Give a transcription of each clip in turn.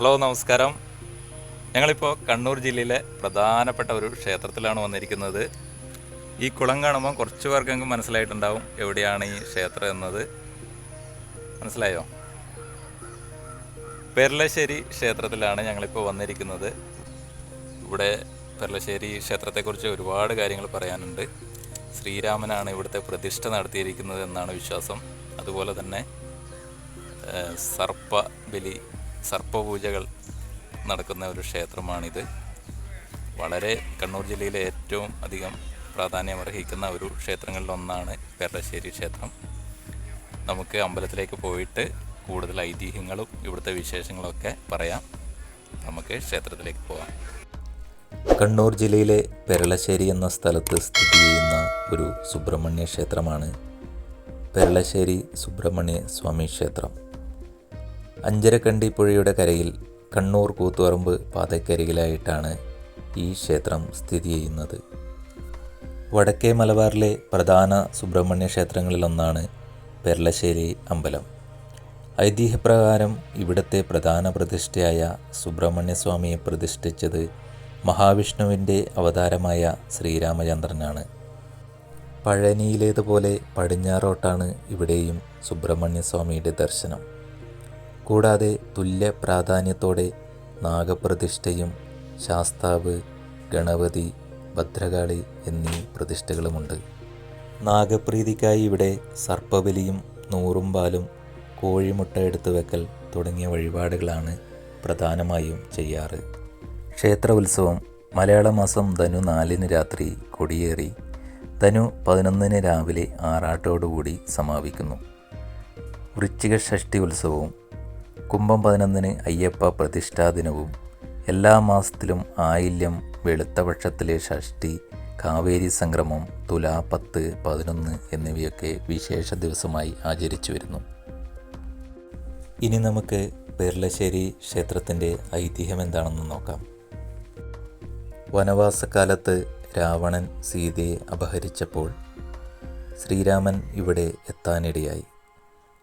Hello നമസ്കാരം. ഞങ്ങളിപ്പോൾ കണ്ണൂർ ജില്ലയിലെ പ്രധാനപ്പെട്ട ഒരു ക്ഷേത്രത്തിലാണ് വന്നിരിക്കുന്നത്. ഈ കുളം കാണുമ്പോൾ കുറച്ച് പേർക്കെങ്കിലും മനസ്സിലായിട്ടുണ്ടാവും എവിടെയാണ് ഈ ക്ഷേത്രം എന്നത്. മനസ്സിലായോ? പെർലശ്ശേരി ക്ഷേത്രത്തിലാണ് ഞങ്ങളിപ്പോൾ വന്നിരിക്കുന്നത്. ഇവിടെ പെർലശ്ശേരി ക്ഷേത്രത്തെക്കുറിച്ച് ഒരുപാട് കാര്യങ്ങൾ പറയാനുണ്ട്. ശ്രീരാമനാണ് ഇവിടുത്തെ പ്രതിഷ്ഠ നടത്തിയിരിക്കുന്നത് എന്നാണ് വിശ്വാസം. അതുപോലെ തന്നെ സർപ്പ ബലി സർപ്പപൂജകൾ നടക്കുന്ന ഒരു ക്ഷേത്രമാണിത്. വളരെ കണ്ണൂർ ജില്ലയിലെ ഏറ്റവും അധികം പ്രാധാന്യമർഹിക്കുന്ന ഒരു ക്ഷേത്രങ്ങളിലൊന്നാണ് പെരളശ്ശേരി ക്ഷേത്രം. നമുക്ക് അമ്പലത്തിലേക്ക് പോയിട്ട് കൂടുതൽ ഐതിഹ്യങ്ങളും ഇവിടുത്തെ വിശേഷങ്ങളൊക്കെ പറയാം. നമുക്ക് ക്ഷേത്രത്തിലേക്ക് പോകാം. കണ്ണൂർ ജില്ലയിലെ പെരളശ്ശേരി എന്ന സ്ഥലത്ത് സ്ഥിതി ചെയ്യുന്ന ഒരു സുബ്രഹ്മണ്യ ക്ഷേത്രമാണ് പെരളശ്ശേരി സുബ്രഹ്മണ്യ സ്വാമി ക്ഷേത്രം. അഞ്ചരക്കണ്ടി പുഴയുടെ കരയിൽ കണ്ണൂർ കൂത്തുപറമ്പ് പാതക്കരികിലായിട്ടാണ് ഈ ക്ഷേത്രം സ്ഥിതി ചെയ്യുന്നത്. വടക്കേ മലബാറിലെ പ്രധാന സുബ്രഹ്മണ്യ ക്ഷേത്രങ്ങളിലൊന്നാണ് പെരളശ്ശേരി അമ്പലം. ഐതിഹ്യപ്രകാരം ഇവിടത്തെ പ്രധാന പ്രതിഷ്ഠയായ സുബ്രഹ്മണ്യസ്വാമിയെ പ്രതിഷ്ഠിച്ചത് മഹാവിഷ്ണുവിന്റെ അവതാരമായ ശ്രീരാമചന്ദ്രനാണ്. പഴനിയിലേതുപോലെ പടിഞ്ഞാറോട്ടാണ് ഇവിടെയും സുബ്രഹ്മണ്യസ്വാമിയുടെ ദർശനം. കൂടാതെ തുല്യ പ്രാധാന്യത്തോടെ നാഗപ്രതിഷ്ഠയും ശാസ്താവ് ഗണപതി ഭദ്രകാളി എന്നീ പ്രതിഷ്ഠകളുമുണ്ട്. നാഗപ്രീതിക്കായി ഇവിടെ സർപ്പബലിയും നൂറും പാലും കോഴിമുട്ട എടുത്തു വെക്കൽ തുടങ്ങിയ വഴിപാടുകളാണ് പ്രധാനമായും ചെയ്യാറ്. ക്ഷേത്ര ഉത്സവം മലയാള മാസം ധനു നാലിന് രാത്രി കൊടിയേറി ധനു പതിനൊന്നിന് രാവിലെ ആറാട്ടോടുകൂടി സമാപിക്കുന്നു. വൃശ്ചിക ഷഷ്ടി ഉത്സവവും കുംഭം പതിനൊന്നിന് അയ്യപ്പ പ്രതിഷ്ഠാ ദിനവും എല്ലാ മാസത്തിലും ആയില്യം വെളുത്തപക്ഷത്തിലെ ഷഷ്ടി കാവേരി സംക്രമം തുലാ പത്ത് പതിനൊന്ന് എന്നിവയൊക്കെ വിശേഷ ദിവസമായി ആചരിച്ചു വരുന്നു. ഇനി നമുക്ക് പെർലശ്ശേരി ക്ഷേത്രത്തിന്റെ ഐതിഹ്യം എന്താണെന്ന് നോക്കാം. വനവാസക്കാലത്ത് രാവണൻ സീതയെ അപഹരിച്ചപ്പോൾ ശ്രീരാമൻ ഇവിടെ എത്താനിടയായി.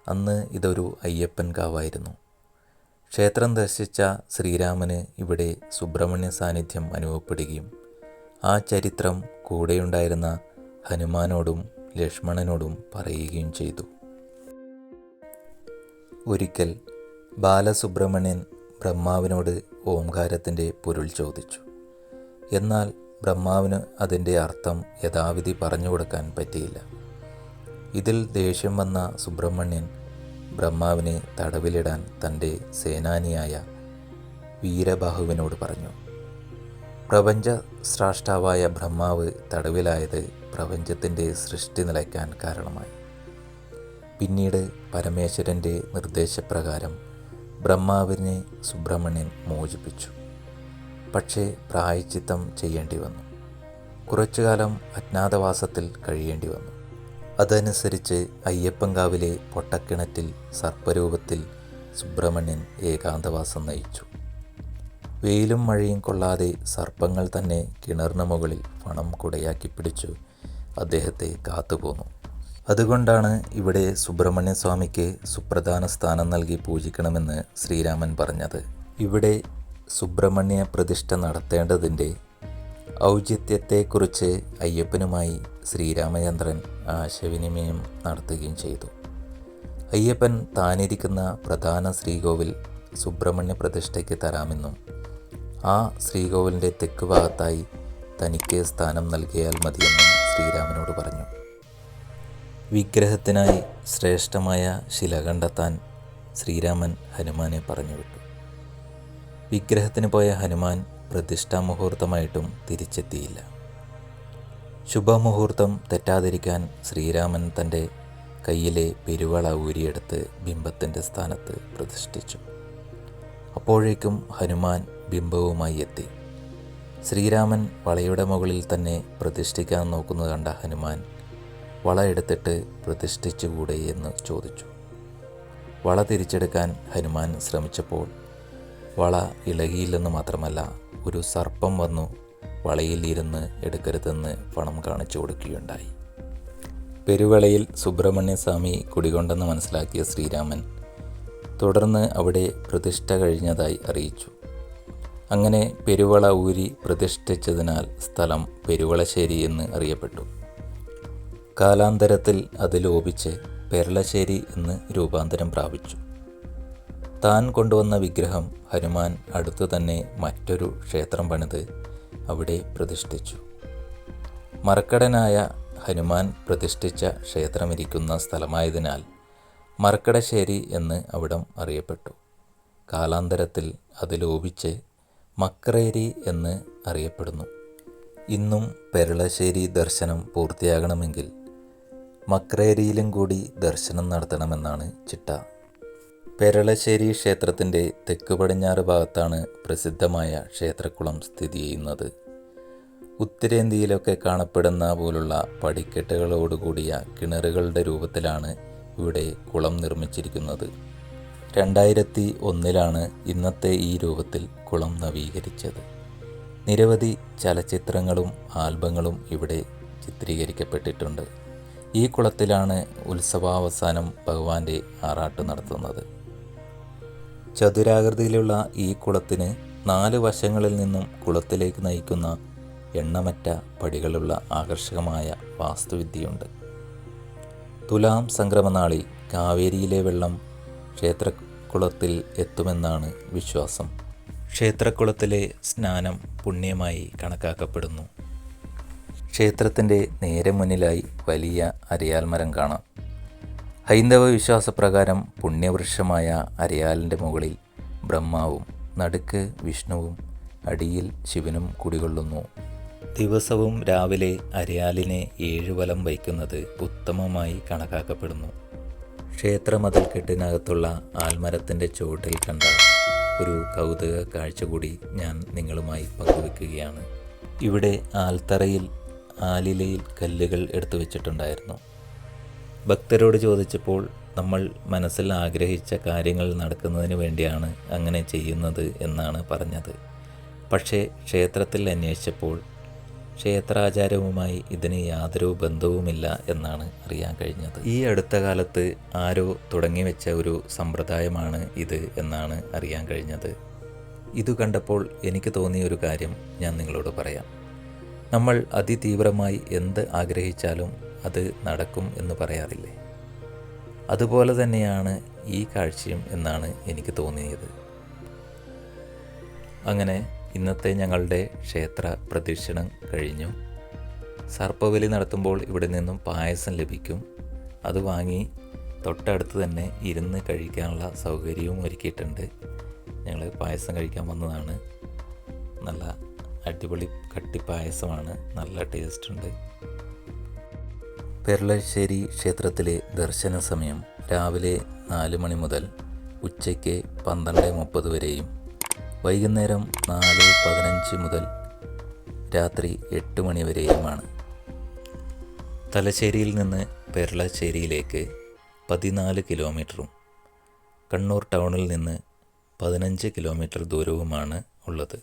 അന്ന് ഇതൊരു അയ്യപ്പൻ കാവായിരുന്നു. ക്ഷേത്രം ദർശിച്ച ശ്രീരാമന് ഇവിടെ സുബ്രഹ്മണ്യ സാന്നിധ്യം അനുഭവപ്പെടുകയും ആ ചരിത്രം കൂടെയുണ്ടായിരുന്ന ഹനുമാനോടും ലക്ഷ്മണനോടും പറയുകയും ചെയ്തു. ഒരിക്കൽ ബാലസുബ്രഹ്മണ്യൻ ബ്രഹ്മാവിനോട് ഓംകാരത്തിന്റെ പൊരുൾ ചോദിച്ചു. എന്നാൽ ബ്രഹ്മാവിന് അതിന്റെ അർത്ഥം യഥാവിധി പറഞ്ഞു കൊടുക്കാൻ പറ്റിയില്ല. ഇതിൽ ദേഷ്യം വന്ന സുബ്രഹ്മണ്യൻ ബ്രഹ്മാവിനെ തടവിലിടാൻ തന്റെ സേനാനിയായ വീരബാഹുവിനോട് പറഞ്ഞു പ്രപഞ്ച സ്രാഷ്ടാവായ ബ്രഹ്മാവ് തടവിലായത് പ്രപഞ്ചത്തിന്റെ സൃഷ്ടി നിലയ്ക്കാൻ കാരണമായി. പിന്നീട് പരമേശ്വരന്റെ നിർദ്ദേശപ്രകാരം ബ്രഹ്മാവിനെ സുബ്രഹ്മണ്യൻ മോചിപ്പിച്ചു. പക്ഷേ പ്രായച്ചിത്തം ചെയ്യേണ്ടി വന്നു. കുറച്ചുകാലം അജ്ഞാതവാസത്തിൽ കഴിയേണ്ടി വന്നു. അതനുസരിച്ച് അയ്യപ്പങ്കാവിലെ പൊട്ടക്കിണറ്റിൽ സർപ്പരൂപത്തിൽ സുബ്രഹ്മണ്യൻ ഏകാന്തവാസം നയിച്ചു. വെയിലും മഴയും കൊള്ളാതെ സർപ്പങ്ങൾ തന്നെ കിണറിന് മുകളിൽ പണം കുടയാക്കി പിടിച്ചു അദ്ദേഹത്തെ കാത്തുപോന്നു. അതുകൊണ്ടാണ് ഇവിടെ സുബ്രഹ്മണ്യ സ്വാമിക്ക് സുപ്രധാന സ്ഥാനം നൽകി പൂജിക്കണമെന്ന് ശ്രീരാമൻ പറഞ്ഞത്. ഇവിടെ സുബ്രഹ്മണ്യ പ്രതിഷ്ഠ നടത്തേണ്ടതിന്റെ ഔചിത്യത്തെക്കുറിച്ച് അയ്യപ്പനുമായി ശ്രീരാമചന്ദ്രൻ ആശയവിനിമയം നടത്തുകയും ചെയ്തു. അയ്യപ്പൻ താനിരിക്കുന്ന പ്രധാന ശ്രീകോവിൽ സുബ്രഹ്മണ്യ പ്രതിഷ്ഠയ്ക്ക് തരാമെന്നും ആ ശ്രീകോവിലിന്റെ തെക്ക് ഭാഗത്തായി തനിക്ക് സ്ഥാനം നൽകിയാൽ മതിയെന്നും ശ്രീരാമനോട് പറഞ്ഞു. വിഗ്രഹത്തിനായി ശ്രേഷ്ഠമായ ശില കണ്ടെത്താൻ ശ്രീരാമൻ ഹനുമാനെ പറഞ്ഞു വിട്ടു വിഗ്രഹത്തിന് പോയ ഹനുമാൻ പ്രതിഷ്ഠാ മുഹൂർത്തമായിട്ടും തിരിച്ചെത്തിയില്ല. ശുഭമുഹൂർത്തം തെറ്റാതിരിക്കാൻ ശ്രീരാമൻ തന്റെ കയ്യിലെ പെരുവള ഊരിയെടുത്ത് ബിംബത്തിന്റെ സ്ഥാനത്ത് പ്രതിഷ്ഠിച്ചു. അപ്പോഴേക്കും ഹനുമാൻ ബിംബവുമായി എത്തി. ശ്രീരാമൻ വളയുടെ മുകളിൽ തന്നെ പ്രതിഷ്ഠിക്കാൻ നോക്കുന്നത് കണ്ട ഹനുമാൻ വള എടുത്തിട്ട് പ്രതിഷ്ഠിച്ചുകൂടെ എന്ന് ചോദിച്ചു. വള തിരിച്ചെടുക്കാൻ ഹനുമാൻ ശ്രമിച്ചപ്പോൾ വള ഇളകിയില്ലെന്ന് മാത്രമല്ല ഒരു സർപ്പം വന്നു വളയിൽ ഇരുന്ന് എടുക്കരുതെന്ന് പണം കാണിച്ചു കൊടുക്കുകയുണ്ടായി. പെരുവളയിൽ സുബ്രഹ്മണ്യസ്വാമി കുടികൊണ്ടെന്ന് മനസ്സിലാക്കിയ ശ്രീരാമൻ തുടർന്ന് അവിടെ പ്രതിഷ്ഠ കഴിഞ്ഞതായി അറിയിച്ചു. അങ്ങനെ പെരുവള ഊരി പ്രതിഷ്ഠിച്ചതിനാൽ സ്ഥലം പെരുവളശ്ശേരി എന്ന് അറിയപ്പെട്ടു. കാലാന്തരത്തിൽ അത് ലോപിച്ച് പെരളശ്ശേരി എന്ന് രൂപാന്തരം പ്രാപിച്ചു. താൻ കൊണ്ടുവന്ന വിഗ്രഹം ഹനുമാൻ അടുത്തു തന്നെ മറ്റൊരു ക്ഷേത്രം പണിത് അവിടെ പ്രതിഷ്ഠിച്ചു. മറക്കടനായ ഹനുമാൻ പ്രതിഷ്ഠിച്ച ക്ഷേത്രമിരിക്കുന്ന സ്ഥലമായതിനാൽ മറക്കടശ്ശേരി എന്ന് അവിടം അറിയപ്പെട്ടു. കാലാന്തരത്തിൽ അത് ലോപിച്ച് മക്രേരി എന്ന് അറിയപ്പെടുന്നു. ഇന്നും പെരളശ്ശേരി ദർശനം പൂർത്തിയാകണമെങ്കിൽ മക്രേരിയിലും കൂടി ദർശനം നടത്തണമെന്നാണ് ചിട്ട. പെരളശ്ശേരി ക്ഷേത്രത്തിന്റെ തെക്ക് പടിഞ്ഞാറ് ഭാഗത്താണ് പ്രസിദ്ധമായ ക്ഷേത്രക്കുളം സ്ഥിതി ചെയ്യുന്നത്. ഉത്തരേന്ത്യയിലൊക്കെ കാണപ്പെടുന്ന പോലുള്ള പടിക്കെട്ടുകളോടുകൂടിയ കിണറുകളുടെ രൂപത്തിലാണ് ഇവിടെ കുളം നിർമ്മിച്ചിരിക്കുന്നത്. രണ്ടായിരത്തി ഒന്നിലാണ് ഇന്നത്തെ ഈ രൂപത്തിൽ കുളം നവീകരിച്ചത്. നിരവധി ചലച്ചിത്രങ്ങളും ആൽബങ്ങളും ഇവിടെ ചിത്രീകരിക്കപ്പെട്ടിട്ടുണ്ട്. ഈ കുളത്തിലാണ് ഉത്സവാവസാനം ഭഗവാന്റെ ആറാട്ട് നടത്തുന്നത്. ചതുരാകൃതിയിലുള്ള ഈ കുളത്തിന് നാല് വശങ്ങളിൽ നിന്നും കുളത്തിലേക്ക് നയിക്കുന്ന എണ്ണമറ്റ പടികളുള്ള ആകർഷകമായ വാസ്തുവിദ്യയുണ്ട്. തുലാം സംക്രമനാളിൽ കാവേരിയിലെ വെള്ളം ക്ഷേത്രക്കുളത്തിൽ എത്തുമെന്നാണ് വിശ്വാസം. ക്ഷേത്രക്കുളത്തിലെ സ്നാനം പുണ്യമായി കണക്കാക്കപ്പെടുന്നു. ക്ഷേത്രത്തിന്റെ നേരെ മുന്നിലായി വലിയ അരിയാൽ മരം കാണാം. ഹൈന്ദവ വിശ്വാസപ്രകാരം പുണ്യവൃക്ഷമായ അരിയാലിന്റെ മുകളിൽ ബ്രഹ്മാവും നടുക്ക് വിഷ്ണുവും അടിയിൽ ശിവനും കുടികൊള്ളുന്നു. ദിവസവും രാവിലെ അരിയാലിനെ ഏഴുവലം വയ്ക്കുന്നത് ഉത്തമമായി കണക്കാക്കപ്പെടുന്നു. ക്ഷേത്രമതിൽക്കെട്ടിനകത്തുള്ള ആൽമരത്തിന്റെ ചുവട്ടിൽ കണ്ട ഒരു കൗതുക കാഴ്ച കൂടി ഞാൻ നിങ്ങളുമായി പങ്കുവെക്കുകയാണ് ഇവിടെ ആൽത്തറയിൽ ആലിലയിൽ കല്ലുകൾ എടുത്തു വെച്ചിട്ടുണ്ടായിരുന്നു ഭക്തരോട് ചോദിച്ചപ്പോൾ നമ്മൾ മനസ്സിൽ ആഗ്രഹിച്ച കാര്യങ്ങൾ നടക്കുന്നതിന് വേണ്ടിയാണ് അങ്ങനെ ചെയ്യുന്നത് എന്നാണ് പറഞ്ഞത്. പക്ഷേ ക്ഷേത്രത്തിൽ അന്വേഷിച്ചപ്പോൾ ക്ഷേത്രാചാരവുമായി ഇതിന് യാതൊരു ബന്ധവുമില്ല എന്നാണ് അറിയാൻ കഴിഞ്ഞത്. ഈ അടുത്ത കാലത്ത് ആരോ തുടങ്ങി വെച്ച ഒരു സമ്പ്രദായമാണ് ഇത് എന്നാണ് അറിയാൻ കഴിഞ്ഞത്. ഇത് കണ്ടപ്പോൾ എനിക്ക് തോന്നിയ ഒരു കാര്യം ഞാൻ നിങ്ങളോട് പറയാം. നമ്മൾ അതിതീവ്രമായി എന്ത് ആഗ്രഹിച്ചാലും അത് നടക്കും എന്ന് പറയാറില്ലേ? അതുപോലെ തന്നെയാണ് ഈ കാഴ്ചയും എന്നാണ് എനിക്ക് തോന്നിയത്. അങ്ങനെ ഇന്നത്തെ ഞങ്ങളുടെ ക്ഷേത്ര പ്രദക്ഷിണം കഴിഞ്ഞു. സർപ്പബലി നടത്തുമ്പോൾ ഇവിടെ നിന്നും പായസം ലഭിക്കും. അത് വാങ്ങി തൊട്ടടുത്ത് തന്നെ ഇരുന്ന് കഴിക്കാനുള്ള സൗകര്യവും ഒരുക്കിയിട്ടുണ്ട്. ഞങ്ങൾ പായസം കഴിക്കാൻ വന്നതാണ്. നല്ല അടിപൊളി കട്ടിപ്പായസമാണ് നല്ല ടേസ്റ്റ് ഉണ്ട്. പെരളശ്ശേരി ക്ഷേത്രത്തിലെ ദർശന സമയം രാവിലെ നാല് മണി മുതൽ ഉച്ചയ്ക്ക് പന്ത്രണ്ട് മുപ്പത് വരെയും വൈകുന്നേരം നാല് പതിനഞ്ച് മുതൽ രാത്രി എട്ട് മണി വരെയുമാണ്. തലശ്ശേരിയിൽ നിന്ന് പെരളശ്ശേരിയിലേക്ക് പതിനാല് കിലോമീറ്ററും കണ്ണൂർ ടൗണിൽ നിന്ന് പതിനഞ്ച് കിലോമീറ്റർ ദൂരവുമാണ് ഉള്ളത്.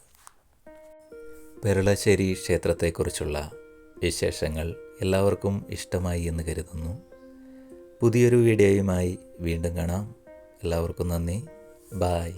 പെരളശ്ശേരി ക്ഷേത്രത്തെക്കുറിച്ചുള്ള വിശേഷങ്ങൾ എല്ലാവർക്കും ഇഷ്ടമായി എന്ന് കരുതുന്നു. പുതിയൊരു വീഡിയോയുമായി വീണ്ടും കാണാം. എല്ലാവർക്കും നന്ദി. ബായ്